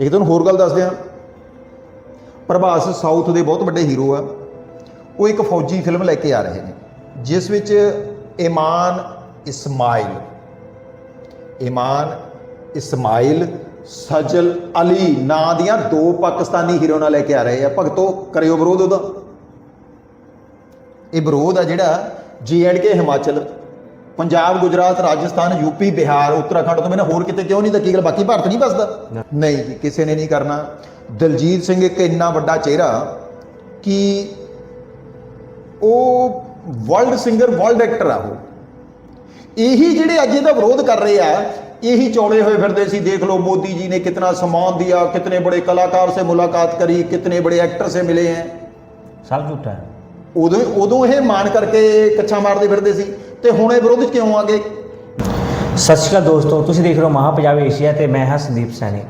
ਇੱਕ ਤੁਹਾਨੂੰ ਹੋਰ ਗੱਲ ਦੱਸਦੇ ਆ ਪ੍ਰਭਾਸ ਸਾਊਥ ਦੇ ਬਹੁਤ ਵੱਡੇ ਹੀਰੋ ਆ। ਉਹ ਇੱਕ ਫੌਜੀ ਫਿਲਮ ਲੈ ਕੇ ਆ ਰਹੇ ਨੇ, ਜਿਸ ਵਿੱਚ ਇਮਾਨ ਇਸਮਾਇਲ ਇਮਾਨ ਇਸਮਾਇਲ, ਸਜਲ ਅਲੀ ਨਾਂ ਦੀਆਂ ਦੋ ਪਾਕਿਸਤਾਨੀ ਹੀਰੋਇਨਾਂ ਲੈ ਕੇ ਆ ਰਹੇ ਆ। ਭਗਤੋ ਕਰਿਓ ਵਿਰੋਧ ਉਹਦਾ। ਇਹ ਵਿਰੋਧ ਆ ਜਿਹੜਾ ਕੇ ਹਿਮਾਚਲ ਪੰਜਾਬ ਗੁਜਰਾਤ ਰਾਜਸਥਾਨ ਯੂਪੀ ਬਿਹਾਰ ਉੱਤਰਾਖੰਡ ਤੋਂ ਮੈਨੂੰ ਹੋਰ ਕਿਤੇ ਕਿਉਂ ਨਹੀਂ? ਤਾਂ ਕੀ ਗੱਲ ਬਾਕੀ ਭਾਰਤ ਨਹੀਂ ਬਸਦਾ ਨਹੀਂ ਜੀ ਕਿਸੇ ਨੇ ਨਹੀਂ ਕਰਨਾ। ਦਲਜੀਤ ਸਿੰਘ ਇੱਕ ਇੰਨਾ ਵੱਡਾ ਚਿਹਰਾ ਕਿ ਉਹ ਵਰਲਡ ਸਿੰਗਰ ਵਰਲਡ ਐਕਟਰ ਆ ਉਹ। ਇਹੀ ਜਿਹੜੇ ਅੱਜ ਇਹਦਾ ਵਿਰੋਧ ਕਰ ਰਹੇ ਆ ਇਹੀ ਚੌੜੇ ਹੋਏ ਫਿਰਦੇ ਸੀ। ਦੇਖ ਲਓ ਮੋਦੀ ਜੀ ਨੇ ਕਿਤਨਾ ਸਮਾਨ ਦਿਆ ਕਿਤਨੇ ਬੜੇ ਕਲਾਕਾਰ ਸੇ ਮੁਲਾਕਾਤ ਕਰੀ ਕਿਤਨੇ ਬੜੇ ਐਕਟਰ ਸੇ ਮਿਲੇ ਹੈ। ਸਭ ਝੂਠਾ ਉਦੋਂ ਉਦੋਂ ਇਹ ਮਾਨ ਕਰਕੇ ਕੱਛਾ ਮਾਰਦੇ ਫਿਰਦੇ ਸੀ। ਤੇ ਹੁਣ ਇਹ ਵਿਰੋਧ ਕਿਉਂ ਆ ਗਏ? ਸਤਿ ਸ਼੍ਰੀ ਅਕਾਲ ਦੋਸਤੋ ਤੁਸੀਂ ਦੇਖ ਰਹੇ ਹੋ ਮਹਾ ਪੰਜਾਬ ਏਸ਼ੀਆ ਤੇ ਮੈਂ ਹਾਂ ਸੰਦੀਪ ਸੈਣੀ।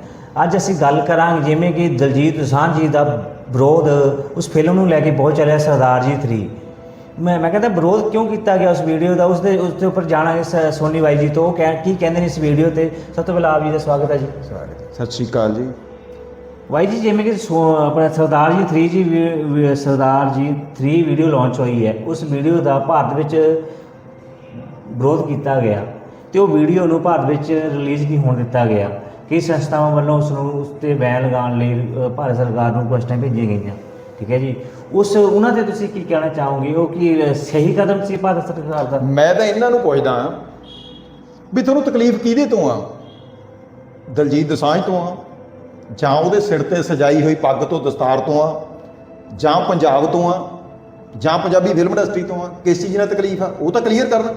ਅੱਜ ਅਸੀਂ ਗੱਲ ਕਰਾਂਗੇ ਜਿਵੇਂ ਕਿ ਦਲਜੀਤ ਦੋਸਾਂਝ ਜੀ ਦਾ ਵਿਰੋਧ ਉਸ ਫਿਲਮ ਨੂੰ ਲੈ ਕੇ ਬਹੁਤ ਚੱਲਿਆ ਸਰਦਾਰ ਜੀ 3 ਮੈਂ ਮੈਂ ਕਹਿੰਦਾ ਵਿਰੋਧ ਕਿਉਂ ਕੀਤਾ ਗਿਆ ਉਸ ਵੀਡੀਓ ਦਾ? ਉਸ ਦੇ ਉਸ ਦੇ ਉੱਪਰ ਜਾਣਾਂਗੇ ਸੋਨੀ ਬਾਈ ਜੀ ਤੋਂ। ਉਹ ਕਹਿ ਕੀ ਕਹਿੰਦੇ ਨੇ ਇਸ ਵੀਡੀਓ ਤੇ? ਸਭ ਤੋਂ ਪਹਿਲਾਂ ਆਪ ਜੀ ਦਾ ਸਵਾਗਤ ਹੈ ਜੀ। ਸਤਿ ਸ਼੍ਰੀ ਅਕਾਲ ਜੀ। ਬਾਈ ਜੀ ਜਿਵੇਂ ਕਿ ਸੋ- ਆਪਣਾ ਸਰਦਾਰ ਜੀ 3 ਜੀ ਸਰਦਾਰ ਜੀ 3 ਵੀਡੀਓ ਲਾਂਚ ਹੋਈ ਹੈ। ਉਸ ਵੀਡੀਓ ਦਾ ਭਾਰਤ ਵਿੱਚ ਵਿਰੋਧ ਕੀਤਾ ਗਿਆ ਤੇ ਉਹ ਵੀਡੀਓ ਨੂੰ ਭਾਰਤ ਵਿੱਚ ਰਿਲੀਜ਼ ਨਹੀਂ ਹੋਣ ਦਿੱਤਾ ਗਿਆ। ਕਈ ਸੰਸਥਾਵਾਂ ਵੱਲੋਂ ਉਸ ਨੂੰ ਉਸ ਤੇ ਬੈਨ ਲਗਾਉਣ ਲਈ ਭਾਰਤ ਸਰਕਾਰ ਨੂੰ ਕੁਐਸਚਨ ਭੇਜੀਆਂ ਗਈਆਂ। ਠੀਕ ਹੈ ਜੀ? ਉਸ, ਉਹਨਾਂ ਤੇ ਤੁਸੀਂ ਕੀ ਕਹਿਣਾ ਚਾਹੋਗੇ? ਉਹ ਕੀ, ਸਹੀ ਕਦਮ ਸੀ ਭਾਰਤ ਸਰਕਾਰ ਦਾ? ਮੈਂ ਤਾਂ ਇਹਨਾਂ ਨੂੰ ਪੁੱਛਦਾ ਹਾਂ ਵੀ ਤੁਹਾਨੂੰ ਤਕਲੀਫ ਕਿਹਦੇ ਤੋਂ ਆ? ਦਲਜੀਤ ਦਸਾਂਝ ਤੋਂ ਆ? ਜਾਂ ਉਹਦੇ ਸਿਰ ਤੇ ਸਜਾਈ ਹੋਈ ਪੱਗ ਤੋਂ ਦਸਤਾਰ ਤੋਂ ਆ? ਜਾਂ ਪੰਜਾਬ ਤੋਂ ਆ? ਜਾਂ ਪੰਜਾਬੀ ਫਿਲਮ ਇੰਡਸਟਰੀ ਤੋਂ ਆ? ਕਿਸ ਚੀਜ਼ ਨਾਲ ਤਕਲੀਫ ਆ? ਉਹ ਤਾਂ ਕਲੀਅਰ ਕਰਨ।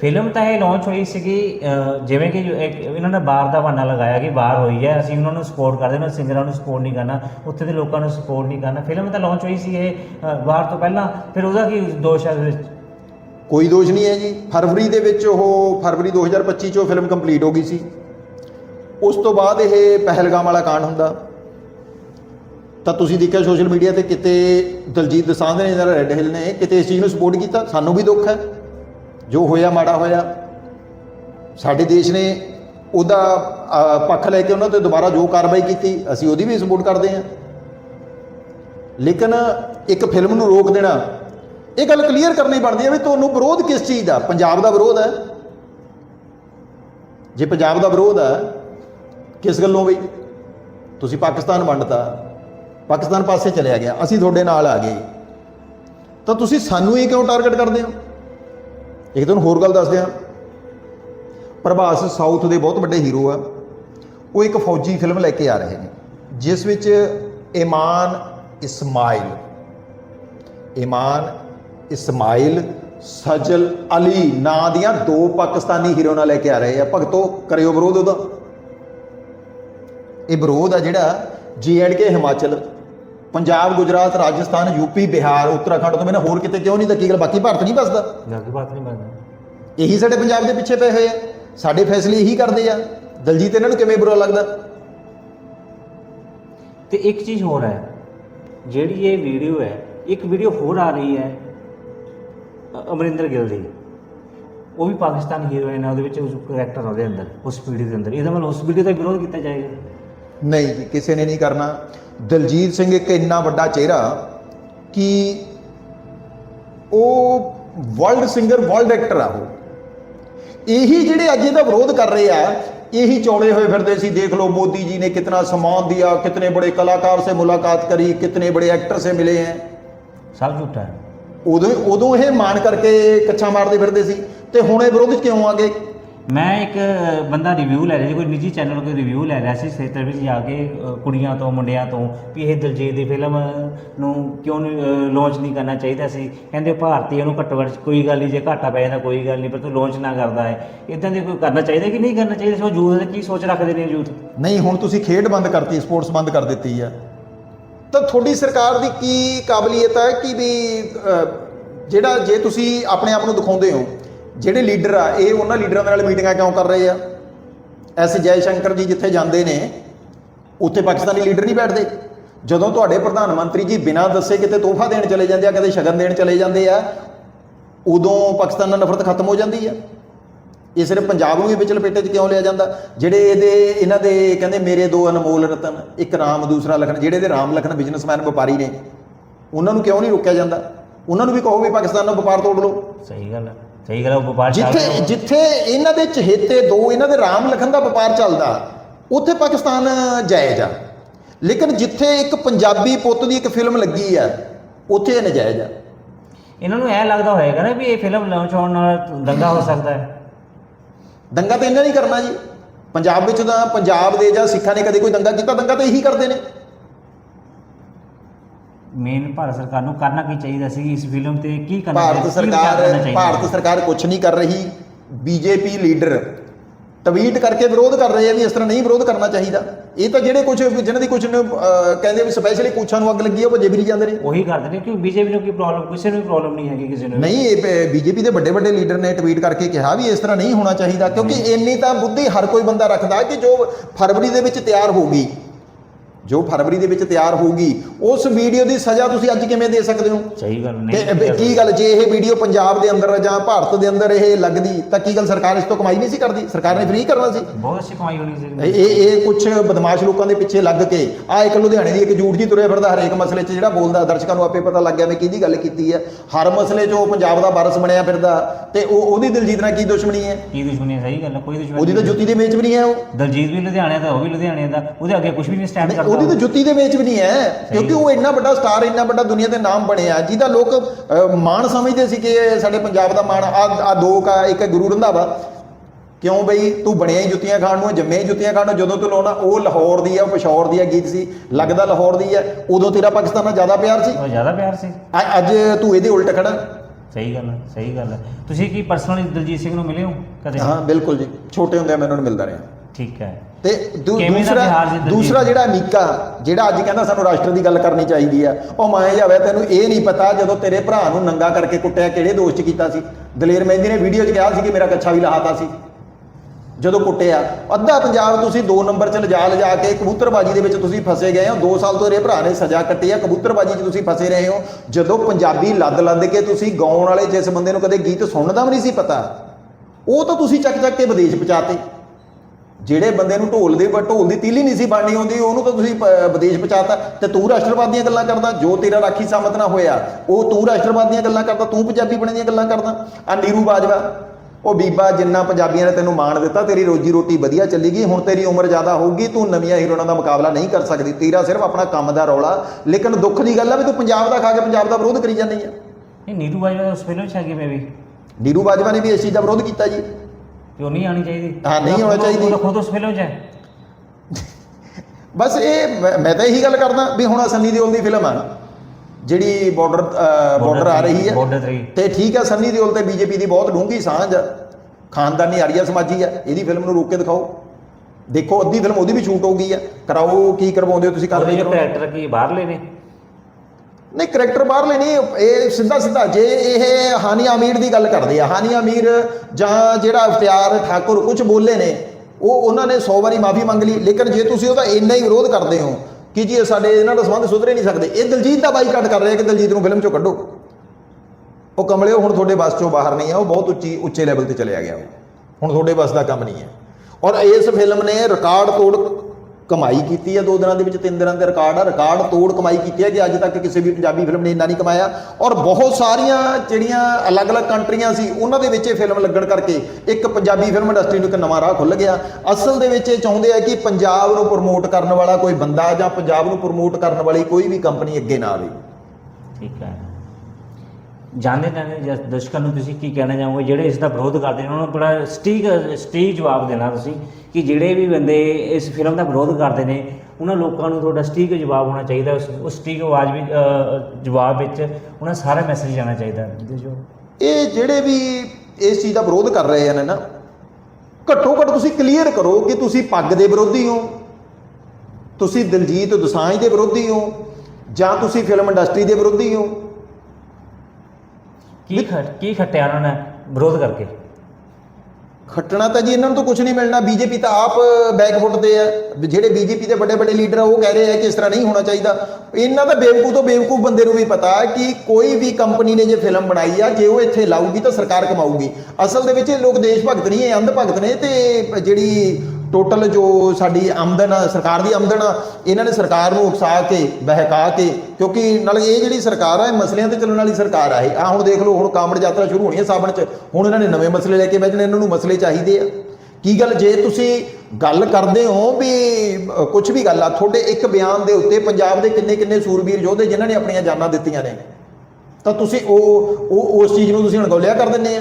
ਫਿਲਮ ਤਾਂ ਇਹ ਲਾਂਚ ਹੋਈ ਸੀਗੀ ਜਿਵੇਂ ਕਿ ਜੋ ਇੱਕ ਇਹਨਾਂ ਨੇ ਬਾਹਰ ਦਾ ਬਹਾਨਾ ਲਗਾਇਆ ਕਿ ਬਾਹਰ ਹੋਈ ਹੈ, ਅਸੀਂ ਉਹਨਾਂ ਨੂੰ ਸਪੋਰਟ ਕਰਦੇ ਹਾਂ ਸਿੰਗਰਾਂ ਨੂੰ ਸਪੋਰਟ ਨਹੀਂ ਕਰਨਾ, ਉੱਥੇ ਦੇ ਲੋਕਾਂ ਨੂੰ ਸਪੋਰਟ ਨਹੀਂ ਕਰਨਾ। ਫਿਲਮ ਤਾਂ ਲਾਂਚ ਹੋਈ ਸੀ ਇਹ ਬਾਹਰ ਤੋਂ ਪਹਿਲਾਂ, ਫਿਰ ਉਹਦਾ ਕੀ ਦੋਸ਼ ਹੈ ਉਹਦੇ ਵਿੱਚ? ਕੋਈ ਦੋਸ਼ ਨਹੀਂ ਹੈ ਜੀ। ਫਰਵਰੀ ਦੇ ਵਿੱਚ ਉਹ ਫਰਵਰੀ 2025 ਚ ਉਹ ਫਿਲਮ ਕੰਪਲੀਟ ਹੋ ਗਈ ਸੀ। ਉਸ ਤੋਂ ਬਾਅਦ ਇਹ ਪਹਿਲਗਾਮ ਵਾਲਾ ਕਾਂਡ ਹੁੰਦਾ। ਤਾਂ ਤੁਸੀਂ ਦੇਖਿਆ ਸੋਸ਼ਲ ਮੀਡੀਆ ਤੇ ਕਿਤੇ ਦਲਜੀਤ ਦਸਾਂਝ ਨੇ ਜਿਹੜਾ ਰੈੱਡ ਹਿੱਲ ਨੇ ਕਿਤੇ ਇਸ ਚੀਜ਼ ਨੂੰ ਸਪੋਰਟ ਕੀਤਾ? ਸਾਨੂੰ ਵੀ ਦੁੱਖ ਹੈ। ਜੋ ਹੋਇਆ, ਮਾੜਾ ਹੋਇਆ, ਸਾਡੇ ਦੇਸ਼ ਨੇ ਉਹਦਾ ਪੱਖ ਲੈ ਕੇ ਉਹਨਾਂ ਤੇ ਦੁਬਾਰਾ ਜੋ ਕਾਰਵਾਈ ਕੀਤੀ, ਅਸੀਂ ਉਹਦੀ ਵੀ ਸਪੋਰਟ ਕਰਦੇ ਹਾਂ। ਲੇਕਿਨ ਇੱਕ ਫਿਲਮ ਨੂੰ ਰੋਕ ਦੇਣਾ, ਇਹ ਗੱਲ ਕਲੀਅਰ ਕਰਨੀ ਬਣਦੀ ਹੈ ਵੀ ਤੁਹਾਨੂੰ ਵਿਰੋਧ ਕਿਸ ਚੀਜ਼ ਦਾ? ਪੰਜਾਬ ਦਾ ਵਿਰੋਧ ਹੈ। ਜੇ ਪੰਜਾਬ ਦਾ ਵਿਰੋਧ ਹੈ, ਕਿਸ ਗੱਲੋਂ ਵੀ ਤੁਸੀਂ ਪਾਕਿਸਤਾਨ ਵੰਡਤਾ, ਪਾਕਿਸਤਾਨ ਪਾਸੇ ਚਲਿਆ ਗਿਆ, ਅਸੀਂ ਤੁਹਾਡੇ ਨਾਲ ਆ ਗਏ। ਤਾਂ ਤੁਸੀਂ ਸਾਨੂੰ ਹੀ ਕਿਉਂ ਟਾਰਗੇਟ ਕਰਦੇ ਹੋ? ਇੱਕ ਤੁਹਾਨੂੰ ਹੋਰ ਗੱਲ ਦੱਸਦੇ ਹਾਂ। ਪ੍ਰਭਾਸ ਸਾਊਥ ਦੇ ਬਹੁਤ ਵੱਡੇ ਹੀਰੋ ਆ। ਉਹ ਇੱਕ ਫੌਜੀ ਫਿਲਮ ਲੈ ਕੇ ਆ ਰਹੇ ਨੇ, ਜਿਸ ਵਿੱਚ ਇਮਾਨ ਇਸਮਾਇਲ ਇਮਾਨ ਇਸਮਾਇਲ ਸਜਲ ਅਲੀ ਨਾਂ ਦੀਆਂ ਦੋ ਪਾਕਿਸਤਾਨੀ ਹੀਰੋਇਨਾਂ ਲੈ ਕੇ ਆ ਰਹੇ ਆ। ਭਗਤੋ, ਕਰਿਓ ਵਿਰੋਧ ਉਹਦਾ। ਇਹ ਵਿਰੋਧ ਆ ਜਿਹੜਾ ਕੇ ਹਿਮਾਚਲ ਪੰਜਾਬ ਗੁਜਰਾਤ ਰਾਜਸਥਾਨ ਯੂਪੀ ਬਿਹਾਰ ਉੱਤਰਾਖੰਡ ਤੋਂ ਮੈਨੇ ਹੋਰ ਕਿਤੇ ਕਿਉਂ ਨਹੀਂ? ਤਾਂ ਕੀ ਗੱਲ ਬਾਕੀ ਭਾਰਤ ਨਹੀਂ ਬਸਦਾ ਕੀ ਬਾਤ ਨਹੀਂ ਬਣਦਾ ਇਹੀ ਸਾਡੇ ਪੰਜਾਬ ਦੇ ਪਿੱਛੇ ਪਏ ਹੋਏ ਆ। ਸਾਡੇ ਫੈਸਲੇ ਇਹੀ ਕਰਦੇ ਆ। ਦਲਜੀਤ ਇਹਨਾਂ ਨੂੰ ਕਿਵੇਂ ਬੁਰਾ ਲੱਗਦਾ? ਤੇ ਇੱਕ ਚੀਜ਼ ਹੋਰ ਹੈ ਜਿਹੜੀ ਇਹ ਵੀਡੀਓ ਹੈ ਇੱਕ ਵੀਡੀਓ ਹੋਰ ਆ ਰਹੀ ਹੈ ਅਮਰਿੰਦਰ ਗਿੱਲ ਦੀ। ਉਹ ਵੀ ਪਾਕਿਸਤਾਨ ਹੀਰੋਇਨ ਹੈ ਉਹਦੇ ਵਿੱਚ ਉਸ ਕਰੈਕਟਰ ਉਹਦੇ ਅੰਦਰ ਉਸ ਵੀਡੀਓ ਦੇ ਅੰਦਰ। ਇਹਦਾ ਮਤਲਬ ਉਸ ਵੀਡੀਓ ਦਾ ਵਿਰੋਧ ਕੀਤਾ ਜਾਏਗਾ? ਨਹੀਂ ਕਿਸੇ ਨੇ ਨਹੀਂ ਕਰਨਾ। ਦਲਜੀਤ ਸਿੰਘ ਇੱਕ ਇੰਨਾ ਵੱਡਾ ਚਿਹਰਾ ਕਿ ਉਹ ਵਰਲਡ ਸਿੰਗਰ ਵਰਲਡ ਐਕਟਰ ਆ ਉਹ। ਇਹੀ ਜਿਹੜੇ ਅੱਜ ਇਹਦਾ ਵਿਰੋਧ ਕਰ ਰਹੇ ਆ ਇਹੀ ਚੌੜੇ ਹੋਏ ਫਿਰਦੇ ਸੀ। ਦੇਖ ਲਓ ਮੋਦੀ ਜੀ ਨੇ ਕਿਤਨਾ ਸਮਾਨ ਦਿਆ ਕਿਤਨੇ ਬੜੇ ਕਲਾਕਾਰ ਸੇ ਮੁਲਾਕਾਤ ਕਰੀ ਕਿਤਨੇ ਬੜੇ ਐਕਟਰ ਸੇ ਮਿਲੇ ਹੈ। ਸਭ ਝੂਠਾ ਹੈ। ਉਦੋਂ ਉਦੋਂ ਇਹ ਮਾਨ ਕਰਕੇ ਕੱਛਾ ਮਾਰਦੇ ਫਿਰਦੇ ਸੀ। ਤੇ ਹੁਣ ਇਹ ਵਿਰੋਧ ਕਿਉਂ ਆ ਗਏ? ਮੈਂ ਇੱਕ ਬੰਦਾ ਰਿਵਿਊ ਲੈ ਰਿਹਾ ਸੀ ਕੋਈ ਨਿੱਜੀ ਚੈਨਲ ਕੋਈ ਰਿਵਿਊ ਲੈ ਰਿਹਾ ਸੀ ਖੇਤਰ ਵਿੱਚ ਜਾ ਕੇ ਅ, ਕੁੜੀਆਂ ਤੋਂ ਮੁੰਡਿਆਂ ਤੋਂ ਵੀ ਇਹ ਦਿਲਜੀਤ ਦੀ ਫਿਲਮ ਨੂੰ ਕਿਉਂ ਨਹੀਂ ਲਾਂਚ ਨਹੀਂ ਕਰਨਾ ਚਾਹੀਦਾ ਸੀ? ਕਹਿੰਦੇ ਭਾਰਤੀ ਨੂੰ ਘੱਟੋ ਘੱਟ ਕੋਈ ਗੱਲ ਨਹੀਂ ਜੇ ਘਾਟਾ ਪੈ ਜਾਂਦਾ ਕੋਈ ਗੱਲ ਨਹੀਂ ਪਰ ਤੂੰ ਲਾਂਚ ਨਾ ਕਰਦਾ ਹੈ। ਇਦਾਂ ਦੇ ਕੋਈ ਕਰਨਾ ਚਾਹੀਦਾ ਕਿ ਨਹੀਂ ਕਰਨਾ ਚਾਹੀਦਾ? ਸੋ ਯੂਥ ਕੀ ਸੋਚ ਰੱਖਦੇ ਨੇ ਯੂਥ ਨਹੀਂ ਹੁਣ ਤੁਸੀਂ ਖੇਡ ਬੰਦ ਕਰਤੀ ਸਪੋਰਟਸ ਬੰਦ ਕਰ ਦਿੱਤੀ ਆ। ਤਾਂ ਤੁਹਾਡੀ ਸਰਕਾਰ ਦੀ ਕੀ ਕਾਬਲੀਅਤ ਹੈ ਕਿ ਵੀ ਅਹ, ਜਿਹੜਾ ਜੇ ਤੁਸੀਂ ਆਪਣੇ ਆਪ ਨੂੰ ਦਿਖਾਉਂਦੇ ਹੋ ਜਿਹੜੇ ਲੀਡਰ ਆ, ਇਹ ਉਹਨਾਂ ਲੀਡਰਾਂ ਦੇ ਨਾਲ ਮੀਟਿੰਗਾਂ ਕਿਉਂ ਕਰ ਰਹੇ ਆ? ਐਸ ਜੈ ਸ਼ੰਕਰ ਜੀ ਜਿੱਥੇ ਜਾਂਦੇ ਨੇ, ਉੱਥੇ ਪਾਕਿਸਤਾਨੀ ਲੀਡਰ ਨਹੀਂ ਬੈਠਦੇ। ਜਦੋਂ ਤੁਹਾਡੇ ਪ੍ਰਧਾਨ ਮੰਤਰੀ ਜੀ ਬਿਨਾਂ ਦੱਸੇ ਕਿਤੇ ਤੋਹਫਾ ਦੇਣ ਚਲੇ ਜਾਂਦੇ ਆ, ਕਦੇ ਸ਼ਗਨ ਦੇਣ ਚਲੇ ਜਾਂਦੇ ਆ, ਉਦੋਂ ਪਾਕਿਸਤਾਨ ਨਾਲ ਨਫ਼ਰਤ ਖਤਮ ਹੋ ਜਾਂਦੀ ਆ। ਇਹ ਸਿਰਫ ਪੰਜਾਬ ਨੂੰ ਹੀ ਵਿੱਚ ਲਪੇਟੇ 'ਚ ਕਿਉਂ ਲਿਆ ਜਾਂਦਾ? ਜਿਹੜੇ ਇਹਦੇ, ਇਹਨਾਂ ਦੇ ਕਹਿੰਦੇ ਮੇਰੇ ਦੋ ਅਨਮੋਲ ਰਤਨ, ਇੱਕ ਰਾਮ, ਦੂਸਰਾ ਲਖਨ, ਜਿਹੜੇ ਇਹਦੇ ਰਾਮ ਲਖਨ ਬਿਜ਼ਨਸਮੈਨ ਵਪਾਰੀ ਨੇ, ਉਹਨਾਂ ਨੂੰ ਕਿਉਂ ਨਹੀਂ ਰੋਕਿਆ ਜਾਂਦਾ? ਉਹਨਾਂ ਨੂੰ ਵੀ ਕਹੋ ਵੀ ਪਾਕਿਸਤਾਨ ਨਾਲ ਵਪਾਰ ਤੋੜ ਲਓ। ਸਹੀ ਗੱਲ ਹੈ ਸਹੀ ਗੱਲ ਵਪਾਰ ਜਿੱਥੇ। ਜਿੱਥੇ ਇਹਨਾਂ ਦੇ ਚਹੇਤੇ ਦੋ ਇਹਨਾਂ ਦੇ ਰਾਮ ਲਖਨ ਦਾ ਵਪਾਰ ਚੱਲਦਾ ਉੱਥੇ ਪਾਕਿਸਤਾਨ ਜਾਇਜ਼ ਆ। ਲੇਕਿਨ ਜਿੱਥੇ ਇੱਕ ਪੰਜਾਬੀ ਪੁੱਤ ਦੀ ਇੱਕ ਫਿਲਮ ਲੱਗੀ ਆ ਉੱਥੇ ਇਹ ਨਜਾਇਜ਼ ਆ। ਇਹਨਾਂ ਨੂੰ ਇਹ ਲੱਗਦਾ ਹੋਏਗਾ ਨਾ ਵੀ ਇਹ ਫਿਲਮ ਲਾਂਚ ਹੋਣ ਨਾਲ ਦੰਗਾ ਹੋ ਸਕਦਾ ਹੈ। ਦੰਗਾ ਤਾਂ ਇਹਨਾਂ ਨਹੀਂ ਕਰਨਾ ਜੀ। ਪੰਜਾਬ ਵਿੱਚ ਤਾਂ ਪੰਜਾਬ ਦੇ ਜਾਂ ਸਿੱਖਾਂ ਨੇ ਕਦੇ ਕੋਈ ਦੰਗਾ ਕੀਤਾ ਦੰਗਾ ਤਾਂ ਇਹੀ ਕਰਦੇ ਨੇ। ਮੇਨ ਭਾਰਤ ਸਰਕਾਰ ਨੂੰ ਕਰਨਾ ਕੀ ਚਾਹੀਦਾ ਸੀ ਇਸ ਫਿਲਮ ਤੇ ਕੀ ਕਰਨਾ ਭਾਰਤ ਚਾਹੀਦਾ? ਸਰਕਾਰ? ਭਾਰਤ ਸਰਕਾਰ ਕੁਝ ਨਹੀਂ ਕਰ ਰਹੀ ਬੀਜੇਪੀ ਲੀਡਰ ਟਵੀਟ ਕਰਕੇ ਵਿਰੋਧ ਕਰ ਰਹੇ ਆ ਵੀ ਇਸ ਤਰ੍ਹਾਂ ਨਹੀਂ ਵਿਰੋਧ ਕਰਨਾ ਚਾਹੀਦਾ ਇਹ ਤਾਂ ਜਿਹੜੇ ਕੁਝ ਜਿਨ੍ਹਾਂ ਦੀ ਕੁਝ ਕਹਿੰਦੇ ਵੀ ਸਪੈਸ਼ਲੀ ਪੁੱਛਾਂ ਨੂੰ ਅੱਗ ਲੱਗੀ ਆ ਉਹ ਨਹੀਂ ਜਾਂਦੇ ਨੇ ਉਹੀ ਕਰਦੇ ਨੇ ਕਿ ਬੀਜੇਪੀ ਨੂੰ ਕੀ ਪ੍ਰੋਬਲਮ ਕਿਸੇ ਨੂੰ ਪ੍ਰੋਬਲਮ ਨਹੀਂ ਹੈਗੀ ਕਿਸੇ ਨੂੰ। ਨਹੀਂ ਇਹ ਬੀਜੇਪੀ ਦੇ ਵੱਡੇ ਵੱਡੇ ਲੀਡਰ ਨੇ ਟਵੀਟ ਕਰਕੇ ਕਿਹਾ ਵੀ ਇਸ ਤਰ੍ਹਾਂ ਨਹੀਂ ਹੋਣਾ ਚਾਹੀਦਾ ਕਿਉਂਕਿ ਇੰਨੀ ਤਾਂ ਬੁੱਧੀ ਹਰ ਕੋਈ ਬੰਦਾ ਰੱਖਦਾ ਕਿ ਜੋ ਫਰਵਰੀ ਦੇ ਵਿੱਚ ਤਿਆਰ ਹੋਊਗੀ ਜੋ ਫਰਵਰੀ ਦੇ ਵਿੱਚ ਤਿਆਰ ਹੋਊਗੀ ਉਸ ਵੀਡੀਓ ਦੀ ਸਜ਼ਾ ਤੁਸੀਂ ਅੱਜ ਕਿਵੇਂ ਦੇ ਸਕਦੇ ਹੋ? ਸਹੀ ਗੱਲ ਤੇ ਨਹੀਂ ਇਹ ਕੀ ਗੱਲ ਜੇ ਇਹ ਵੀਡੀਓ ਪੰਜਾਬ ਦੇ ਅੰਦਰ ਜਾਂ ਭਾਰਤ ਦੇ ਅੰਦਰ ਇਹ ਲੱਗਦੀ ਤਾਂ ਕੀ ਗੱਲ ਸਰਕਾਰ ਇਸ ਤੋਂ ਕਮਾਈ ਨਹੀਂ ਸੀ ਕਰਦੀ? ਸਰਕਾਰ ਨੇ ਫ੍ਰੀ ਕਰਨਾ ਸੀ? ਬਹੁਤ ਅੱਛੀ ਕਮਾਈ ਹੋਣੀ ਸੀ ਇਹ ਇਹ ਕੁਝ ਬਦਮਾਸ਼ ਲੋਕਾਂ ਦੇ ਪਿੱਛੇ ਲੱਗ ਕੇ ਆ ਇੱਕ ਲੁਧਿਆਣੇ ਦੀ ਇੱਕ ਝੂਠ ਜੀ ਤੁਰਿਆ ਫਿਰਦਾ ਹਰੇਕ ਮਸਲੇ 'ਚ ਜਿਹੜਾ ਬੋਲਦਾ ਦਰਸ਼ਕਾਂ ਨੂੰ ਆਪੇ ਪਤਾ ਲੱਗ ਗਿਆ ਵੀ ਕਿਹਦੀ ਗੱਲ ਕੀਤੀ ਹੈ। ਹਰ ਮਸਲੇ 'ਚ ਉਹ ਪੰਜਾਬ ਦਾ ਵਾਰਸ ਬਣਿਆ ਫਿਰਦਾ ਤੇ ਉਹ ਉਹਦੀ ਦਿਲਜੀਤ ਨਾਲ ਕੀ ਦੁਸ਼ਮਣੀ ਹੈ? ਕੀ ਦੁਸ਼ਮਣੀ ਹੈ? ਸਹੀ ਗੱਲ ਹੈ ਕੋਈ ਦੁਸ਼ਮਣੀ ਉਹਦੀ ਤਾਂ। ਜੁੱਤੀ ਦੇ ਮੇਚ ਵੀ ਨਹੀਂ ਹੈ ਉਹ। ਦਲਜੀਤ ਵੀ ਲੁਧਿਆਣੇ ਦਾ ਉਹ ਵੀ ਲੁਧਿਆਣੇ ਦਾ ਉਹਦੇ ਅੱਗੇ ਕੁਝ ਵੀ ਨਹੀਂ ਸਟੈਂਡ ਕਰਦਾ ਉਹਦੀ ਤਾਂ ਜੁੱਤੀ ਦੇ ਵਿੱਚ ਵੀ ਨਹੀਂ ਹੈ ਕਿਉਂਕਿ ਉਹ ਇੰਨਾ ਵੱਡਾ ਸਟਾਰ ਇੰਨਾ ਵੱਡਾ ਦੁਨੀਆ ਦੇ ਨਾਮ ਬਣਿਆ ਜਿਹਦਾ ਲੋਕ ਮਾਣ ਸਮਝਦੇ ਸੀ ਕਿ ਸਾਡੇ ਪੰਜਾਬ ਦਾ ਮਾਣ ਆ ਆ ਦੋ ਕਾ ਇੱਕ ਗੁਰੂ ਰੰਧਾਵਾ। ਕਿਉਂ ਬਈ? ਤੂੰ ਬਣਿਆ ਹੀ ਜੁੱਤੀਆਂ ਖਾਣ ਨੂੰ ਜੰਮੇ ਹੀ ਜੁੱਤੀਆਂ ਖਾਣ ਨੂੰ ਜਦੋਂ ਤੂੰ ਲਾਉਣਾ ਉਹ ਲਾਹੌਰ ਦੀ ਆ ਪਸ਼ੌਰ ਦੀ ਆ ਗੀਤ ਸੀ ਲੱਗਦਾ ਲਾਹੌਰ ਦੀ ਆ ਉਦੋਂ ਤੇਰਾ ਪਾਕਿਸਤਾਨ ਨਾਲ ਜ਼ਿਆਦਾ ਪਿਆਰ ਸੀ। ਉਹ ਜ਼ਿਆਦਾ ਪਿਆਰ ਸੀ। ਅੱਜ ਤੂੰ ਇਹਦੇ ਉਲਟ ਖੜਾ। ਸਹੀ ਗੱਲ ਹੈ ਸਹੀ ਗੱਲ ਹੈ। ਤੁਸੀਂ ਕੀ ਪਰਸਨਲੀ ਦਲਜੀਤ ਸਿੰਘ ਨੂੰ ਮਿਲੇ ਹੋ ਕਦੇ? ਹਾਂ ਬਿਲਕੁਲ ਜੀ। ਛੋਟੇ ਹੁੰਦੇ ਮੈਨੂੰ ਉਹਨੂੰ ਮਿਲਦਾ ਰਿਹਾ। ਠੀਕ ਹੈ। ਤੇ ਦੂ- ਦਾ ਦੂਸਰਾ? ਦੂਸਰਾ ਜਿਹੜਾ ਅਮੀਕਾ ਜਿਹੜਾ ਅੱਜ ਕਹਿੰਦਾ ਸਾਨੂੰ ਰਾਸ਼ਟਰ ਦੀ ਗੱਲ ਕਰਨੀ ਚਾਹੀਦੀ ਆ ਉਹ ਮਾਏ ਜਾਵੇ ਤੈਨੂੰ ਇਹ ਨਹੀਂ ਪਤਾ ਜਦੋਂ ਤੇਰੇ ਭਰਾ ਨੂੰ ਨੰਗਾ ਕਰਕੇ ਕੁੱਟਿਆ ਕਿਹੜੇ ਦੋਸ਼ 'ਚ ਕੀਤਾ ਸੀ। ਦਲੇਰ ਮਹਿੰਦੀ ਨੇ ਵੀਡੀਓ 'ਚ ਕਿਹਾ ਸੀ ਕਿ ਮੇਰਾ ਕੱਛਾ ਵੀ ਲਾਹਤਾ ਸੀ। ਜਦੋਂ ਕੁੱਟਿਆ ਅੱਧਾ ਪੰਜਾਬ ਤੁਸੀਂ 2 ਨੰਬਰ 'ਚ ਲਿਜਾ ਲਿਜਾ ਕੇ ਕਬੂਤਰਬਾਜੀ ਦੇ ਵਿੱਚ ਤੁਸੀਂ ਫਸੇ ਗਏ ਹੋ। 2 ਸਾਲ ਤੋਂ ਤੇਰੇ ਭਰਾ ਨੇ ਸਜ਼ਾ ਕੱਟੀ ਆ ਕਬੂਤਰਬਾਜੀ 'ਚ ਤੁਸੀਂ ਫਸੇ ਰਹੇ ਹੋ। ਜਦੋਂ ਪੰਜਾਬੀ ਲੱਦ ਲੱਦ ਕੇ ਤੁਸੀਂ ਗਾਉਣ ਵਾਲੇ ਜਿਸ ਬੰਦੇ ਨੂੰ ਕਦੇ ਗੀਤ ਸੁਣਦਾ ਵੀ ਨਹੀਂ ਸੀ ਪਤਾ ਉਹ ਤਾਂ ਤੁਸੀਂ ਚੱਕ ਚੱਕ ਕੇ ਵਿਦੇਸ਼ ਪਹੁੰਚਾਤੇ। ਜਿਹੜੇ ਬੰਦੇ ਨੂੰ ਢੋਲ ਦੇ ਢੋਲ ਦੀ ਤੀਲੀ ਨਹੀਂ ਸੀ ਬਣਨੀ ਆਉਂਦੀ ਉਹਨੂੰ ਤਾਂ ਤੁਸੀਂ ਵਿਦੇਸ਼ ਪਹੁੰਚਾਤਾ। ਤੇ ਤੂੰ ਰਾਸ਼ਟਰਵਾਦ ਦੀਆਂ ਗੱਲਾਂ ਕਰਦਾ ਜੋ ਤੇਰਾ ਰਾਖੀ ਸਾਮਤ ਨਾ ਹੋਇਆ ਉਹ ਤੂੰ ਰਾਸ਼ਟਰਵਾਦ ਦੀਆਂ ਗੱਲਾਂ ਕਰਦਾ ਤੂੰ ਪੰਜਾਬੀ ਬਣੇ ਦੀਆਂ ਗੱਲਾਂ ਕਰਦਾ। ਆ ਨੀਰੂ ਬਾਜਵਾ ਉਹ ਬੀਬਾ ਜਿੰਨਾ ਪੰਜਾਬੀਆਂ ਨੇ ਤੈਨੂੰ ਮਾਣ ਦਿੱਤਾ ਤੇਰੀ ਰੋਜੀ ਰੋਟੀ ਵਧੀਆ ਚੱਲੀਗੀ ਹੁਣ ਤੇਰੀ ਉਮਰ ਜ਼ਿਆਦਾ ਹੋਊਗੀ ਤੂੰ ਨਵੀਆਂ ਹੀਰੋਇਨਾਂ ਦਾ ਮੁਕਾਬਲਾ ਨਹੀਂ ਕਰ ਸਕਦੀ। ਤੇਰਾ ਸਿਰਫ ਆਪਣਾ ਕੰਮ ਦਾ ਰੌਲਾ ਲੇਕਿਨ ਦੁੱਖ ਦੀ ਗੱਲ ਆ ਵੀ ਤੂੰ ਪੰਜਾਬ ਦਾ ਖਾ ਕੇ ਪੰਜਾਬ ਦਾ ਵਿਰੋਧ ਕਰੀ ਜਾਂਦੀ ਆ। ਇਹ ਨੀਰੂ ਬਾਜਵਾ ਉਸ ਫਿਲਮ ਹੈਗੀ ਮੈਂ ਵੀ। ਨੀਰੂ ਬਾਜਵਾ ਨੇ ਵੀ ਇਸ ਚੀਜ਼ ਦਾ ਵਿਰੋਧ ਕੀਤਾ ਜੀ। ਤੇ ਉਹ ਨਹੀਂ ਆਣੀ ਚਾਹੀਦੀ? ਹਾਂ, ਨਹੀਂ ਹੋਣਾ ਚਾਹੀਦੀ। ਉਹ ਤਾਂ ਖੁਦ ਉਸ ਫਿਲਮ ਚ ਹੈ ਬਸ ਇਹ ਮੈਂ- ਮੈਂ ਤਾਂ ਇਹੀ ਗੱਲ ਕਰਦਾ ਵੀ ਹੁਣ ਸੰਨੀ ਦਿਓਲ ਦੀ ਫਿਲਮ ਆ ਜਿਹੜੀ ਬਾਰਡਰ ਬਾਰਡਰ ਆ ਰਹੀ ਹੈ ਬਾਰਡਰ 3 ਤੇ ਠੀਕ ਹੈ ਸੰਨੀ ਦਿਓਲ ਤੇ ਬੀਜੇਪੀ ਦੀ ਬਹੁਤ ਡੂੰਘੀ ਸਾਂਝ ਆ। ਖਾਨਦਾਨੀ ਆਰੀਆ ਸਮਾਜੀ ਆ ਇਹਦੀ ਫਿਲਮ ਨੂੰ ਰੋਕ ਕੇ ਦਿਖਾਓ। ਦੇਖੋ ਅੱਧੀ ਫਿਲਮ ਉਹਦੀ ਵੀ ਸ਼ੂਟ ਹੋ ਗਈ ਆ। ਕਰਾਓ ਕੀ ਕਰਵਾਉਂਦੇ ਹੋ ਤੁਸੀਂ ਕਰ ਉਹਦੇ ਹੋ ਕੈਰੈਕਟਰ ਕੀ ਬਾਹਰਲੇ ਨੇ? ਨਹੀਂ ਕਰੈਕਟਰ ਬਾਹਰਲੇ ਨਹੀਂ ਇਹ ਸਿੱਧਾ ਸਿੱਧਾ, ਜੇ ਇਹ ਹਾਨੀਆ ਅਮੀਰ ਦੀ ਗੱਲ ਕਰਦੇ ਆ ਹਾਨੀਆ ਅਮੀਰ ਜਾਂ ਜਿਹੜਾ ਇਖਤਿਆਰ ਠਾਕੁਰ ਕੁਝ ਬੋਲੇ ਨੇ, ਉਹ ਉਹਨਾਂ ਨੇ 100 ਵਾਰੀ ਮਾਫੀ ਮੰਗ ਲਈ, ਲੇਕਿਨ ਜੇ ਤੁਸੀਂ ਉਹਦਾ ਇੰਨਾ ਹੀ ਵਿਰੋਧ ਕਰਦੇ ਹੋ ਕਿ ਜੀ ਇਹ ਸਾਡੇ ਇਹਨਾਂ ਦਾ ਸੰਬੰਧ ਸੁਧਰੇ ਨਹੀਂ ਸਕਦੇ, ਇਹ ਦਲਜੀਤ ਦਾ ਬਾਈਕਾਟ ਕਰ ਰਿਹਾ ਕਿ ਦਲਜੀਤ ਨੂੰ ਫਿਲਮ ਚੋਂ ਕੱਢੋ। ਉਹ ਕਮਲਿਓ, ਹੁਣ ਤੁਹਾਡੇ ਬਸ ਚੋਂ ਬਾਹਰ ਨਹੀਂ ਆ, ਉਹ ਬਹੁਤ ਉੱਚੀ, ਉੱਚੇ ਲੈਵਲ ਤੇ ਚਲਿਆ ਗਿਆ। ਉਹ ਹੁਣ ਤੁਹਾਡੇ ਬਸ ਦਾ ਕੰਮ ਨਹੀਂ ਹੈ। ਔਰ ਇਸ ਫਿਲਮ ਨੇ ਰਿਕਾਰਡ ਤੋੜ ਕਮਾਈ ਕੀਤੀ ਹੈ ਦੋ ਦਿਨਾਂ ਦੇ ਵਿੱਚ, ਤਿੰਨ ਦਿਨਾਂ ਦੇ ਰਿਕਾਰਡ ਆ, ਰਿਕਾਰਡ ਤੋੜ ਕਮਾਈ ਕੀਤੀ ਹੈ ਕਿ ਅੱਜ ਤੱਕ ਕਿਸੇ ਵੀ ਪੰਜਾਬੀ ਫਿਲਮ ਨੇ ਇੰਨਾ ਨਹੀਂ ਕਮਾਇਆ। ਔਰ ਬਹੁਤ ਸਾਰੀਆਂ ਜਿਹੜੀਆਂ ਅਲੱਗ-ਅਲੱਗ ਕੰਟਰੀਆਂ ਸੀ, ਉਹਨਾਂ ਦੇ ਵਿੱਚ ਇਹ ਫਿਲਮ ਲੱਗਣ ਕਰਕੇ ਇੱਕ ਪੰਜਾਬੀ ਫਿਲਮ ਇੰਡਸਟਰੀ ਨੂੰ ਇੱਕ ਨਵਾਂ ਰਾਹ ਖੁੱਲ ਗਿਆ। ਅਸਲ ਦੇ ਵਿੱਚ ਇਹ ਚਾਹੁੰਦੇ ਆ ਕਿ ਪੰਜਾਬ ਨੂੰ ਪ੍ਰਮੋਟ ਕਰਨ ਵਾਲਾ ਕੋਈ ਬੰਦਾ ਜਾਂ ਪੰਜਾਬ ਨੂੰ ਪ੍ਰਮੋਟ ਕਰਨ ਵਾਲੀ ਕੋਈ ਵੀ ਕੰਪਨੀ ਅੱਗੇ ਨਾ ਆਵੇ। ਠੀਕ ਹੈ। ਜਾਂਦੇ ਜਾਣਦੇ ਦਰਸ਼ਕਾਂ ਨੂੰ ਤੁਸੀਂ ਕੀ ਕਹਿਣਾ ਚਾਹੋਗੇ? ਜਿਹੜੇ ਇਸ ਦਾ ਵਿਰੋਧ ਕਰਦੇ ਨੇ, ਉਹਨਾਂ ਨੂੰ ਬੜਾ ਸਟੀਕ ਸਟੀਕ ਜਵਾਬ ਦੇਣਾ ਤੁਸੀਂ, ਕਿ ਜਿਹੜੇ ਵੀ ਬੰਦੇ ਇਸ ਫਿਲਮ ਦਾ ਵਿਰੋਧ ਕਰਦੇ ਨੇ, ਉਹਨਾਂ ਲੋਕਾਂ ਨੂੰ ਤੁਹਾਡਾ ਸਟੀਕ ਜਵਾਬ ਹੋਣਾ ਚਾਹੀਦਾ, ਉਸ ਉਸ ਸਟੀਕ ਆਵਾਜ਼ ਵਿੱਚ ਜਵਾਬ ਵਿੱਚ ਉਹਨਾਂ ਸਾਰਾ ਮੈਸੇਜ ਜਾਣਾ ਚਾਹੀਦਾ। ਜੋ ਇਹ ਜਿਹੜੇ ਵੀ ਇਸ ਚੀਜ਼ ਦਾ ਵਿਰੋਧ ਕਰ ਰਹੇ ਹਨ ਨਾ, ਘੱਟੋ ਘੱਟ ਤੁਸੀਂ ਕਲੀਅਰ ਕਰੋ ਕਿ ਤੁਸੀਂ ਪੱਗ ਦੇ ਵਿਰੋਧੀ ਹੋ, ਤੁਸੀਂ ਦਿਲਜੀਤ ਦੁਸਾਂਝ ਦੇ ਵਿਰੋਧੀ ਹੋ, ਜਾਂ ਤੁਸੀਂ ਫਿਲਮ ਇੰਡਸਟਰੀ ਦੇ ਵਿਰੋਧੀ ਹੋ। ਕੀ ਖਟ ਕੀ ਖੱਟਿਆ ਉਹਨਾਂ ਨੇ ਵਿਰੋਧ ਕਰਕੇ? ਖੱਟਣਾ ਤਾਂ ਜੀ ਇਹਨਾਂ ਨੂੰ ਤਾਂ ਕੁਝ ਨਹੀਂ ਮਿਲਣਾ। ਬੀਜੇਪੀ ਤਾਂ ਆਪ ਬੈਕਫੁੱਟ ਤੇ ਆ। ਜਿਹੜੇ ਬੀਜੇਪੀ ਦੇ ਵੱਡੇ ਵੱਡੇ ਲੀਡਰ ਆ ਉਹ ਕਹਿ ਰਹੇ ਆ ਕਿ ਇਸ ਤਰ੍ਹਾਂ ਨਹੀਂ ਹੋਣਾ ਚਾਹੀਦਾ। ਇਹਨਾਂ ਦਾ ਬੇਵਕੂਫ ਤੋਂ ਬੇਵਕੂਫ ਬੰਦੇ ਨੂੰ ਵੀ ਪਤਾ ਹੈ ਕਿ ਕੋਈ ਵੀ ਕੰਪਨੀ ਨੇ ਜੇ ਫਿਲਮ ਬਣਾਈ ਆ ਜੇ ਉਹ ਇੱਥੇ ਲਾਊਗੀ ਤਾਂ ਸਰਕਾਰ ਕਮਾਊਗੀ। ਅਸਲ ਦੇ ਵਿੱਚ ਇਹ ਲੋਕ ਦੇਸ਼ ਭਗਤ ਨਹੀਂ ਇਹ ਅੰਧ ਭਗਤ ਨੇ ਤੇ ਜਿਹੜੀ ਟੋਟਲ ਜੋ ਸਾਡੀ ਆਮਦਨ ਆ, ਸਰਕਾਰ ਦੀ ਆਮਦਨ ਆ, ਇਹਨਾਂ ਨੇ ਸਰਕਾਰ ਨੂੰ ਉਕਸਾ ਕੇ, ਬਹਿਕਾ ਕੇ, ਕਿਉਂਕਿ ਨਾਲ ਇਹ ਜਿਹੜੀ ਸਰਕਾਰ ਆ, ਇਹ ਮਸਲਿਆਂ ਤੇ ਚੱਲਣ ਵਾਲੀ ਸਰਕਾਰ ਆ ਇਹ। ਆ ਹੁਣ ਦੇਖ ਲਓ, ਹੁਣ ਕਾਮੜ ਯਾਤਰਾ ਸ਼ੁਰੂ ਹੋਣੀ ਹੈ ਸਾਵਣ ਚ। ਹੁਣ ਇਹਨਾਂ ਨੇ ਨਵੇਂ ਮਸਲੇ ਲੈ ਕੇ ਬੈਠਣੇ ਇਹਨਾਂ ਨੂੰ ਮਸਲੇ ਚਾਹੀਦੇ ਆ। ਕੀ ਗੱਲ, ਜੇ ਤੁਸੀਂ ਗੱਲ ਕਰਦੇ ਹੋ ਵੀ ਕੁਝ ਵੀ ਗੱਲ ਆ, ਤੁਹਾਡੇ ਇੱਕ ਬਿਆਨ ਦੇ ਉੱਤੇ ਪੰਜਾਬ ਦੇ ਕਿੰਨੇ ਕਿੰਨੇ ਸੂਰਬੀਰ ਯੋਧੇ ਜਿਨ੍ਹਾਂ ਨੇ ਆਪਣੀਆਂ ਜਾਨਾਂ ਦਿੱਤੀਆਂ ਨੇ, ਤਾਂ ਤੁਸੀਂ ਉਹ ਉਹ, ਉਸ ਚੀਜ਼ ਨੂੰ ਤੁਸੀਂ ਅਣਗੌਲਿਆ ਕਰ ਦਿੰਦੇ ਆ।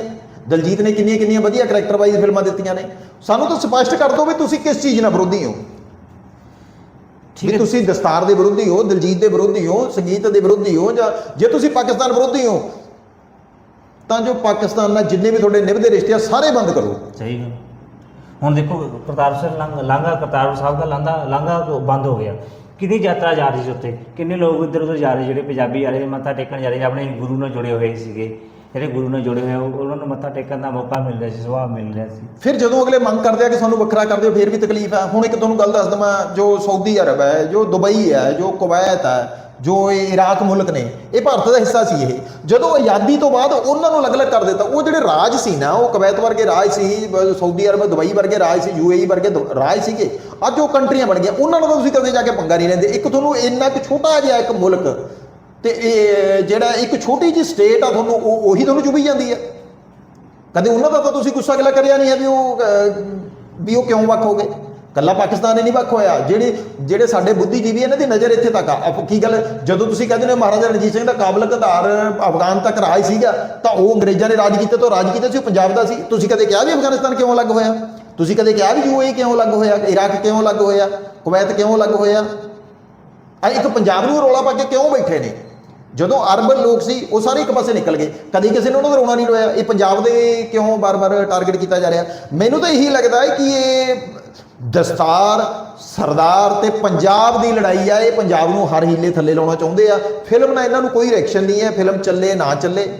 ਦਲਜੀਤ ਨੇ ਕਿੰਨੀਆਂ ਕਿੰਨੀਆਂ ਵਧੀਆ ਕਰੈਕਟਰ ਵਾਈਜ਼ ਫਿਲਮਾਂ ਦਿੱਤੀਆਂ ਨੇ। ਸਾਨੂੰ ਤਾਂ ਸਪਸ਼ਟ ਕਰ ਦਿਓ ਵੀ ਤੁਸੀਂ ਕਿਸ ਚੀਜ਼ ਨਾਲ ਵਿਰੋਧੀ ਹੋ। ਵੀ ਤੁਸੀਂ ਦਸਤਾਰ ਦੇ ਵਿਰੋਧੀ ਹੋ ਦਲਜੀਤ ਦੇ ਵਿਰੋਧੀ ਹੋ ਸੰਗੀਤ ਦੇ ਵਿਰੋਧੀ ਹੋ ਜਾਂ ਜੇ ਤੁਸੀਂ ਪਾਕਿਸਤਾਨ ਵਿਰੋਧੀ ਹੋ ਤਾਂ ਜੋ ਪਾਕਿਸਤਾਨ ਨਾਲ ਜਿੰਨੇ ਵੀ ਤੁਹਾਡੇ ਨਿਭਦੇ ਰਿਸ਼ਤੇ ਆ ਸਾਰੇ ਬੰਦ ਕਰੋ। ਸਹੀ ਗੱਲ। ਹੁਣ ਦੇਖੋ ਕਰਤਾਰ ਸਿੰਘ ਲੰਘ ਕਰਤਾਰ ਸਾਹਿਬ ਦਾ ਲਾਂਘਾ ਲਾਂਘਾ ਬੰਦ ਹੋ ਗਿਆ। ਕਿੰਨੀ ਯਾਤਰਾ ਜਾ ਰਹੀ ਸੀ ਉੱਤੇ ਕਿੰਨੇ ਲੋਕ ਇੱਧਰ ਉੱਧਰ ਜਾ ਰਹੇ ਜਿਹੜੇ ਪੰਜਾਬੀ ਰਹੇ ਮੱਥਾ ਟੇਕਣ ਜਾ ਰਹੇ ਆਪਣੇ ਗੁਰੂ ਨਾਲ ਜੁੜੇ ਹੋਏ ਸੀਗੇ? ਜਿਹੜੇ ਗੁਰੂ ਨਾਲ ਜੁੜੇ ਹੋਏ ਉਹ- ਉਹਨਾਂ ਨੂੰ ਮੱਥਾ ਟੇਕਣ ਦਾ ਮੌਕਾ ਮਿਲ ਰਿਹਾ ਸੀ, ਸੁਭਾਅ ਮਿਲ ਰਿਹਾ ਸੀ। ਫਿਰ ਜਦੋਂ ਅਗਲੇ ਮੰਗ ਕਰਦੇ ਆ ਕਿ ਸਾਨੂੰ ਵੱਖਰਾ ਕਰ ਦਿਓ, ਫਿਰ ਵੀ ਤਕਲੀਫ ਹੈ ਹੁਣ ਇੱਕ ਤੁਹਾਨੂੰ ਗੱਲ ਦੱਸ ਦਵਾਂ, ਜੋ ਸਾਊਦੀ ਅਰਬ ਹੈ, ਜੋ ਦੁਬਈ ਹੈ, ਜੋ ਕੁਵੈਤ ਹੈ, ਜੋ ਇਹ ਇਰਾਕ ਮੁਲਕ ਨੇ, ਇਹ ਭਾਰਤ ਦਾ ਹਿੱਸਾ ਸੀ ਇਹ। ਜਦੋਂ ਆਜ਼ਾਦੀ ਤੋਂ ਬਾਅਦ ਉਹਨਾਂ ਨੂੰ ਅਲੱਗ-ਅਲੱਗ ਕਰ ਦਿੱਤਾ, ਉਹ ਜਿਹੜੇ ਰਾਜ ਸੀ ਨਾ, ਉਹ ਕੁਵੈਤ ਵਰਗੇ ਰਾਜ ਸੀ ਬ- ਸਾਊਦੀ ਅਰਬ, ਦੁਬਈ ਵਰਗੇ ਰਾਜ ਸੀ ਯੂਏਈ ਵਰਗੇ ਦ- ਰਾਜ ਸੀਗੇ। ਅੱਜ ਉਹ ਕੰਟਰੀਆਂ ਬਣ ਗਈਆਂ, ਉਹਨਾਂ ਨੂੰ ਤਾਂ ਤੁਸੀਂ ਕਦੇ ਜਾ ਕੇ ਪੰਗਾ ਨਹੀਂ ਲੈਂਦੇ। ਇੱਕ ਤੁਹਾਨੂੰ ਇੰਨਾ ਕੁ ਛੋਟਾ ਜਿਹਾ ਇੱਕ ਮੁਲਕ ਤੇ ਇਹ ਜਿਹੜਾ ਇੱਕ ਛੋਟੀ ਜਿਹੀ ਸਟੇਟ ਆ, ਤੁਹਾਨੂੰ ਉਹ ਉਹੀ ਤੁਹਾਨੂੰ ਚੁਭੀ ਜਾਂਦੀ ਆ। ਕਦੇ ਉਹਨਾਂ ਦਾ ਤਾਂ ਤੁਸੀਂ ਗੁੱਸਾ ਅਗਲਾ ਕਰਿਆ ਨਹੀਂ ਹੈ ਵੀ ਉਹ ਵੀ ਉਹ ਕਿਉਂ ਵੱਖ ਹੋ ਗਏ? ਕੱਲਾ ਪਾਕਿਸਤਾਨ ਹੀ ਨਹੀਂ ਵੱਖ ਹੋਇਆ। ਜਿਹੜੇ ਜਿਹੜੇ ਸਾਡੇ ਬੁੱਧੀਜੀਵੀ ਇਹਨਾਂ ਦੀ ਨਜ਼ਰ ਇੱਥੇ ਤੱਕ ਆ। ਕੀ ਗੱਲ, ਜਦੋਂ ਤੁਸੀਂ ਕਹਿੰਦੇ ਨੇ ਮਹਾਰਾਜਾ ਰਣਜੀਤ ਸਿੰਘ ਦਾ ਕਾਬਲ ਕਧਾਰ ਅਫਗਾਨ ਤੱਕ ਰਾਜ ਸੀਗਾ, ਤਾਂ ਉਹ ਅੰਗਰੇਜ਼ਾਂ ਨੇ ਰਾਜ ਕੀਤਾ, ਤਾਂ ਉਹ ਰਾਜ ਕੀਤਾ ਸੀ, ਉਹ ਪੰਜਾਬ ਦਾ ਸੀ। ਤੁਸੀਂ ਕਦੇ ਕਿਹਾ ਵੀ ਅਫਗਾਨਿਸਤਾਨ ਕਿਉਂ ਅਲੱਗ ਹੋਇਆ? ਤੁਸੀਂ ਕਦੇ ਕਿਹਾ ਵੀ ਯੂਏ ਕਿਉਂ ਅਲੱਗ ਹੋਇਆ? ਇਰਾਕ ਕਿਉਂ ਅਲੱਗ ਹੋਇਆ? ਕੁਵੈਤ ਕਿਉਂ ਅਲੱਗ ਹੋਇਆ? ਆ ਇੱਕ ਪੰਜਾਬ ਨੂੰ ਰੋਲਾ ਪਾ ਕੇ ਕਿਉਂ ਬੈਠੇ ਨੇ? ਜਦੋਂ ਅਰਬਨ ਲੋਕ ਸੀ ਉਹ ਸਾਰੇ ਇੱਕ ਪਾਸੇ ਨਿਕਲ ਗਏ। ਕਦੀ ਕਿਸੇ ਨੇ ਉਹਨਾਂ ਦਾ ਰੋਣਾ ਨਹੀਂ ਰੋਇਆ। ਇਹ ਪੰਜਾਬ ਦੇ ਕਿਉਂ ਬਾਰ-ਬਾਰ ਟਾਰਗੇਟ ਕੀਤਾ ਜਾ ਰਿਹਾ? ਮੈਨੂੰ ਤਾਂ ਇਹੀ ਲੱਗਦਾ ਹੈ ਕਿ ਇਹ ਦਸਤਾਰ ਸਰਦਾਰ ਤੇ ਪੰਜਾਬ ਦੀ ਲੜਾਈ ਆ। ਇਹ ਪੰਜਾਬ ਨੂੰ ਹਰ ਹੀਲੇ ਥੱਲੇ ਲਾਉਣਾ ਚਾਹੁੰਦੇ ਆ। ਫਿਲਮ ਨਾਲ ਇਹਨਾਂ ਨੂੰ ਕੋਈ ਰਿਐਕਸ਼ਨ ਨਹੀਂ ਹੈ। ਫਿਲਮ ਚੱਲੇ ਨਾ ਚੱਲੇ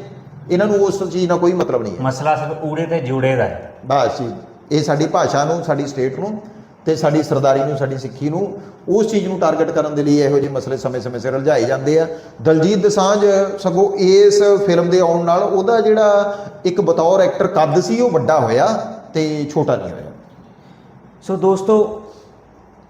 ਇਹਨਾਂ ਨੂੰ ਉਸ ਚੀਜ਼ ਨਾਲ ਕੋਈ ਮਤਲਬ ਨਹੀਂ ਹੈ। ਮਸਲਾ ਸਿਰਫ ਊੜੇ ਤੇ ਜੋੜੇ ਦਾ ਹੈ। ਬਸ ਜੀ। ਇਹ ਸਾਡੀ ਭਾਸ਼ਾ ਨੂੰ ਸਾਡੀ ਸਟੇਟ ਨੂੰ ਤੇ ਸਾਡੀ ਸਰਦਾਰੀ ਨੂੰ, ਸਾਡੀ ਸਿੱਖੀ ਨੂੰ ਉਸ ਚੀਜ਼ ਨੂੰ ਟਾਰਗੇਟ ਕਰਨ ਦੇ ਲਈ ਇਹੋ ਜਿਹੇ ਮਸਲੇ ਸਮੇਂ-ਸਮੇਂ ਸਿਰ ਉਲਝਾਏ ਜਾਂਦੇ ਆ। ਦਲਜੀਤ ਦਸਾਂਝ ਸਗੋਂ ਇਸ ਫਿਲਮ ਦੇ ਆਉਣ ਨਾਲ ਉਹਦਾ ਜਿਹੜਾ ਇੱਕ ਬਤੌਰ ਐਕਟਰ ਕੱਦ ਸੀ, ਉਹ ਵੱਡਾ ਹੋਇਆ ਤੇ ਛੋਟਾ ਨਹੀਂ ਹੋਇਆ। ਸੋ ਦੋਸਤੋ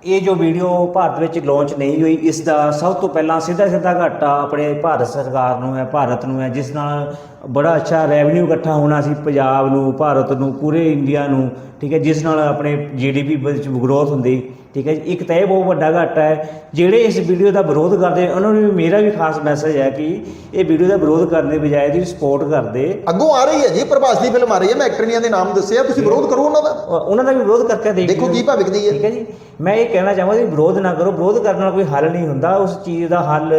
ਇਹ ਜੋ ਵੀਡੀਓ ਭਾਰਤ ਵਿੱਚ ਲਾਂਚ ਨਹੀਂ ਹੋਈ, ਇਸ ਦਾ ਸਭ ਤੋਂ ਪਹਿਲਾਂ ਸਿੱਧਾ ਸਿੱਧਾ ਘਾਟਾ ਆਪਣੇ ਭਾਰਤ ਸਰਕਾਰ ਨੂੰ ਹੈ, ਭਾਰਤ ਨੂੰ ਹੈ, ਜਿਸ ਨਾਲ ਬੜਾ ਅੱਛਾ ਰੈਵਨਿਊ ਇਕੱਠਾ ਹੋਣਾ ਸੀ ਪੰਜਾਬ ਨੂੰ, ਭਾਰਤ ਨੂੰ, ਪੂਰੇ ਇੰਡੀਆ ਨੂੰ, ਠੀਕ ਹੈ, ਜਿਸ ਨਾਲ ਆਪਣੇ ਜੀਡੀਪੀ ਵਿੱਚ ਗਰੋਥ ਹੁੰਦੀ। ਠੀਕ ਹੈ ਜੀ? ਇੱਕ ਤਾਂ ਇਹ ਬਹੁਤ ਵੱਡਾ ਘਾਟਾ ਹੈ ਜਿਹੜੇ ਇਸ ਵੀਡੀਓ ਦਾ ਵਿਰੋਧ ਕਰਦੇ ਉਹਨਾਂ ਨੂੰ ਵੀ ਮੇਰਾ ਵੀ ਖਾਸ ਮੈਸੇਜ ਹੈ ਕਿ ਇਹ ਵੀਡੀਓ ਦਾ ਵਿਰੋਧ ਕਰਨ ਦੇ ਬਜਾਏ ਇਹਦੀ ਸਪੋਰਟ ਕਰਦੇ। ਅੱਗੋਂ ਆ ਰਹੀ ਹੈ ਜੀ ਪ੍ਰਭਾਸ ਦੀ ਫਿਲਮ ਆ ਰਹੀ ਹੈ ਮੈਂ ਐਕਟਰੀਆਂ ਦੇ ਨਾਮ ਦੱਸਿਆ ਤੁਸੀਂ ਵਿਰੋਧ ਕਰੋ ਉਹਨਾਂ ਦਾ। ਉਹ- ਉਹਨਾਂ ਦਾ ਵੀ ਵਿਰੋਧ ਕਰਕੇ ਦੇਖ ਦੇਖੋ। ਕੀ ਭਵਿੱਖਦੀ ਹੈ। ਠੀਕ ਹੈ ਜੀ? ਮੈਂ ਇਹ ਕਹਿਣਾ ਚਾਹਾਂਗਾ ਕਿ ਵਿਰੋਧ ਨਾ ਕਰੋ ਵਿਰੋਧ ਕਰਨ ਨਾਲ ਕੋਈ ਹੱਲ ਨਹੀਂ ਹੁੰਦਾ ਉਸ ਚੀਜ਼ ਦਾ ਹੱਲ।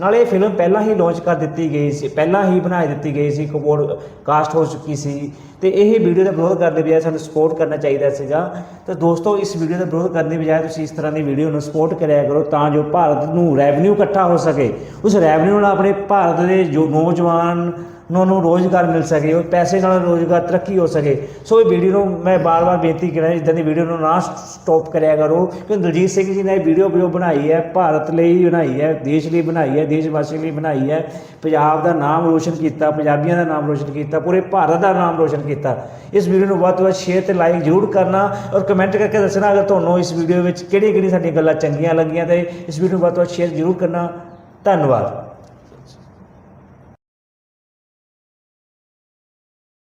ਨਾਲੇ ਇਹ ਫਿਲਮ ਪਹਿਲਾਂ ਹੀ ਲਾਂਚ ਕਰ ਦਿੱਤੀ ਗਈ ਸੀ ਪਹਿਲਾਂ ਹੀ ਬਣਾ ਦਿੱਤੀ ਗਈ ਸੀ ਕਪੋਰ ਕਾਸਟ ਹੋ ਚੁੱਕੀ ਸੀ। ਤੇ ਇਹ ਵੀਡੀਓ ਦਾ ਵਿਰੋਧ ਕਰਨ ਦੇ ਬਜਾਏ ਸਾਨੂੰ ਸਪੋਰਟ ਕਰਨਾ ਚਾਹੀਦਾ ਸੀਗਾ। ਤਾਂ ਦੋਸਤੋ ਇਸ ਵੀਡੀਓ ਦਾ ਵਿਰੋਧ ਕਰਨ ਦੇ ਬਜਾਏ ਤੁਸੀਂ ਇਸ ਤਰ੍ਹਾਂ ਦੀ ਵੀਡੀਓ ਨੂੰ ਸਪੋਰਟ ਕਰਿਆ ਕਰੋ ਤਾਂ ਜੋ ਭਾਰਤ ਨੂੰ ਰੈਵਨਿਊ ਇਕੱਠਾ ਹੋ ਸਕੇ। ਉਸ ਰੈਵਨਿਊ ਨਾਲ ਆਪਣੇ ਭਾਰਤ ਦੇ ਜੋ ਨੌਜਵਾਨ ਉਹਨਾਂ ਨੂੰ ਰੋਜ਼ਗਾਰ ਮਿਲ ਸਕੇ, ਉਹ ਪੈਸੇ ਨਾਲ ਰੋਜ਼ਗਾਰ, ਤਰੱਕੀ ਹੋ ਸਕੇ। ਸੋ ਇਹ ਵੀਡੀਓ ਨੂੰ ਮੈਂ ਬਾਰ-ਬਾਰ ਬੇਨਤੀ ਕਰਾਂ ਇਦਾਂ ਦੀ ਵੀਡੀਓ ਨੂੰ ਨਾ ਸਟਾਪ ਕਰਿਆ ਕਰੋ, ਕਿਉਂਕਿ ਦਲਜੀਤ ਸਿੰਘ ਜੀ ਨੇ ਇਹ ਵੀਡੀਓ ਵੀਡੀਓ ਬਣਾਈ ਹੈ, ਭਾਰਤ ਲਈ ਬਣਾਈ ਹੈ, ਦੇਸ਼ ਲਈ ਬਣਾਈ ਹੈ ਦੇਸ਼ ਵਾਸੀ ਲਈ ਬਣਾਈ ਹੈ। ਪੰਜਾਬ ਦਾ ਨਾਮ ਰੋਸ਼ਨ ਕੀਤਾ, ਪੰਜਾਬੀਆਂ ਦਾ ਨਾਮ ਰੋਸ਼ਨ ਕੀਤਾ, ਪੂਰੇ ਭਾਰਤ ਦਾ ਨਾਮ ਰੋਸ਼ਨ ਕੀਤਾ। ਇਸ ਵੀਡੀਓ ਨੂੰ ਵੱਧ ਤੋਂ ਵੱਧ ਸ਼ੇਅਰ ਤੇ ਲਾਈਕ ਜ਼ਰੂਰ ਕਰਨਾ ਔਰ ਕਮੈਂਟ ਕਰਕੇ ਦੱਸਣਾ ਅਗਰ ਤੁਹਾਨੂੰ ਇਸ ਵੀਡੀਓ ਵਿੱਚ ਕਿਹੜੀਆਂ ਕਿਹੜੀਆਂ ਸਾਡੀਆਂ ਗੱਲਾਂ ਚੰਗੀਆਂ ਲੱਗੀਆਂ ਤੇ ਇਸ ਵੀਡੀਓ ਨੂੰ ਵੱਧ ਤੋਂ ਵੱਧ ਸ਼ੇਅਰ ਜ਼ਰੂਰ ਕਰਨਾ। ਧੰਨਵਾਦ।